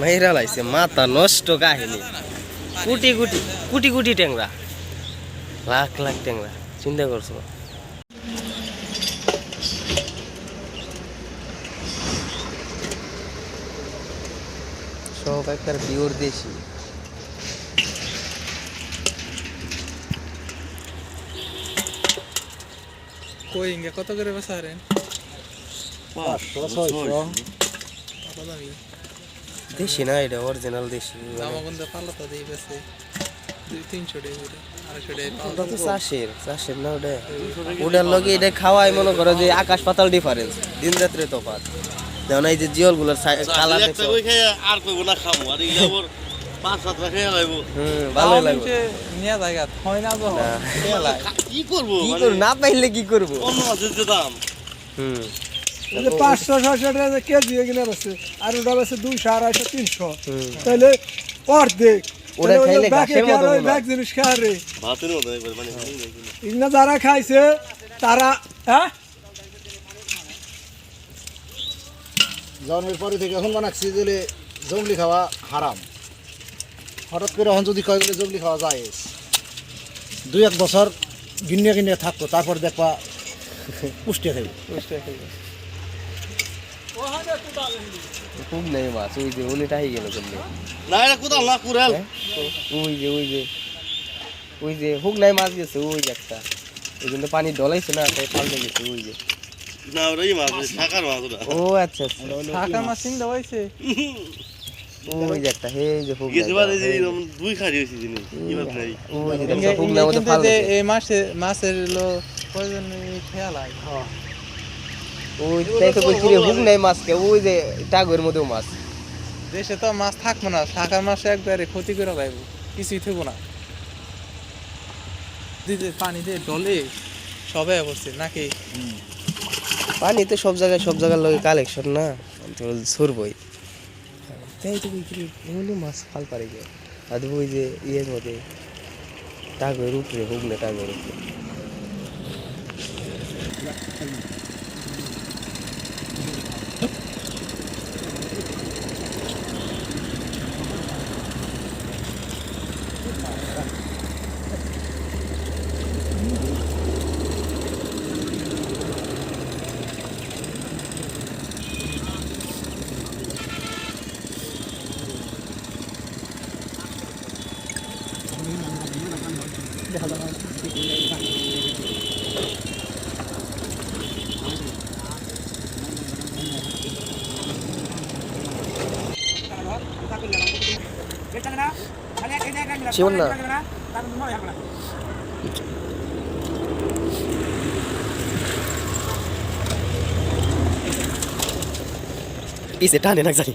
মেয়েরা লাইছে মাথা নষ্ট কাহিনী। কুটি কুটি কুটি কুটি ট্যাংরা। লাখ লাখ ট্যাংরা চিন্তা করছ? সব একবার পিওর দেশি। কই কত করে হারেন কত দামি দেশি না এটা অরিজিনাল দেশি। জামা গন্ধ দিয়ে দুই তিনশো ওটা তো চাষের চাষের না ওটা। ওটার লগে এটা খাওয়াই মনে করো যে আকাশ পাতাল ডিফারেন্স দিন রাত্রে তফাৎ। যেমন এই যে জিওলগুলোর কালার একটা কই খেয়ে আর কইব না খামু। আর ইলা ওর পাঁচ সাত রাখে লাইব হুম ভালোই লাগবে। নিয়ে জায়গা হয় না তো কি করব কি মানে? করব? না পাইলে কি করব? অন্য মাছের দাম। হুম। এই যে পাঁচশো ছয়শো টাকা কেজি এগুলো আছে আর ওটা আছে দুইশো আড়াইশো তিনশো। তাহলে অর্ধেক। মনে যারা খাইছে তারা হ্যাঁ? জন্মের পরে থেকে এখন বানাচ্ছি যে জঙ্গলি খাওয়া হারাম। হঠাৎ করে এখন যদি কয় গেলে জঙ্গলি খাওয়া যায় দুই এক বছর গিনিয়ে গিনিয়ে থাকতো তারপর দেখবা পুষ্টি খাই খুব নেই মাছ ওই যে উনিটা হয়ে গেল কেমনি না এটা কোথাও না কুড়াল। ওই যে ওই যে ওই যে হুক নাই মাছ গেছে ওই যে একটা। ওই জন্য পানি ডলাইছে না তাই পাল্টে গেছে ওই যে। না ওটা এই মাছ শাকার মাছ ও আচ্ছা আচ্ছা। মাছ চিন্তা হয়েছে ওই যে একটা হে যে হুক এই যে। দুই খাড়ি হয়েছে জিনিস এবার নাই ওই যে হুক নাই মতো ফাল এই মাসে মাছের হলো প্রয়োজন খেয়াল হয়। ওই তাই তো বলছি রে, হুক নাই মাছকে ওই যে টাগের মধ্যেও মাছ। দেশে তো মাছ থাকব না মাসে একবারে ক্ষতি করে লাগবো কিছুই থাকব না। দিদি পানি ডলে সবে করছে নাকি? পানি তো সব জায়গায় সব জায়গার লগে কালেকশন না তো সরবই তাই তো বিক্রি এমনি মাছ ফাল পারে আর ওই যে ইয়ের মধ্যে টাগের উপরে হুক না টাগের উপরে। শিবন না। পিছে টানে না জানি।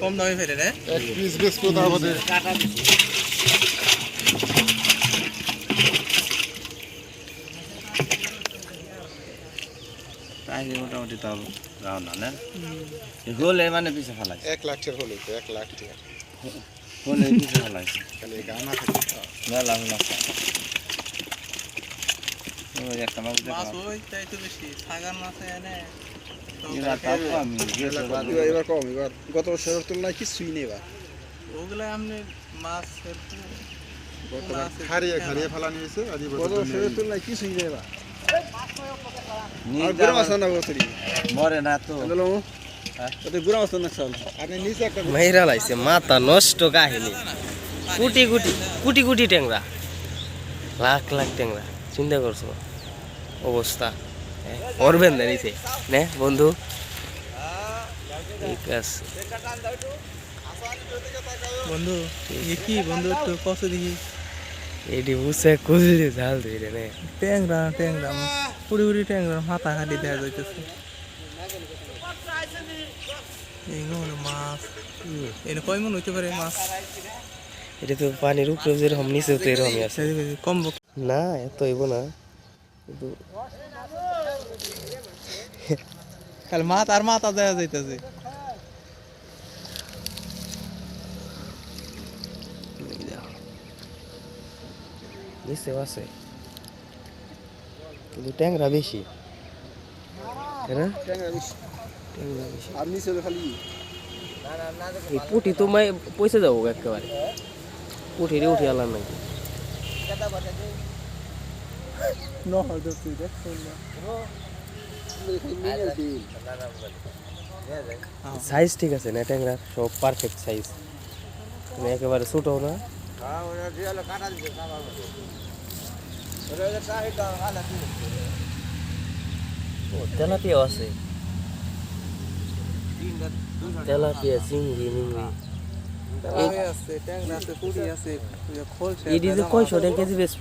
কম দামে ফেলে রে? এক পিস বেশ মোটামুটি তাও। রাও না হলে মানে পিছে ফেলাইছে। এক লাখ টাকা হলো তো, এক লাখ টাকা হলে পিছে ফেলাইছে খালি গানা থাকে মেলা হলো ওই একটা মাছ মাছ দেখলাম ওই তাই তো বেশি সাগার মাছ এনে এবার কম এবার এবার কম এবার গত বছরের তুলনায় কিছুই নেই এবার ওগুলো আপনি মাছ খারিয়ে খারিয়ে ফেলা নিয়েছে গত বছরের তুলনায় কিছুই নেই এবার আর নিয়ে গরম আছে না বছরই মরে না তো মাইরা লাইছে মাথা নষ্ট কাহিনী। কুটি কুটি কুটি কুটি ট্যাংরা। লাখ লাখ ট্যাংরা চিন্তা করছ? অবস্থা। করবেন না নিচে। নে বন্ধু। ঠিক আছে। বন্ধু কি বন্ধু একটু কষ্ট দেখি। এটি বুঝছে কুজলি ঝাল ধরে নে। ট্যাংরা ট্যাংরা পুরি পুরি ট্যাংরা মাথা খালি দেখা যাইতেছে। এইগুলো মাছ। এনে কয় মন হইতে পারে মাছ? এটা তো পানির উপরে যেরকম নিচেও তো এরকমই আছে। কম না এত হইব না। কিন্তু খালি মাথা আর মাথা দেখা যাইতেছে। নিচেও আছে। কিন্তু ট্যাংরা বেশি। না? ট্যাংরা বেশি। আর নিচে খালি এই পুটি তো মাই পয়সা যাব একেবারে। পুটিরে উঠে আলাম নাকি সাইজ ঠিক আছে না ট্যাংরার সব পারফেক্ট সাইজ মানে একেবারে ছোটও না। ও তেলাপিয়াও আছে। তেলাপিয়া চিংড়ি মিংড়ি আছে ট্যাংরা আছে পুরি আছে খোল এটি যে কয়শো টাকা কেজি বেচবো?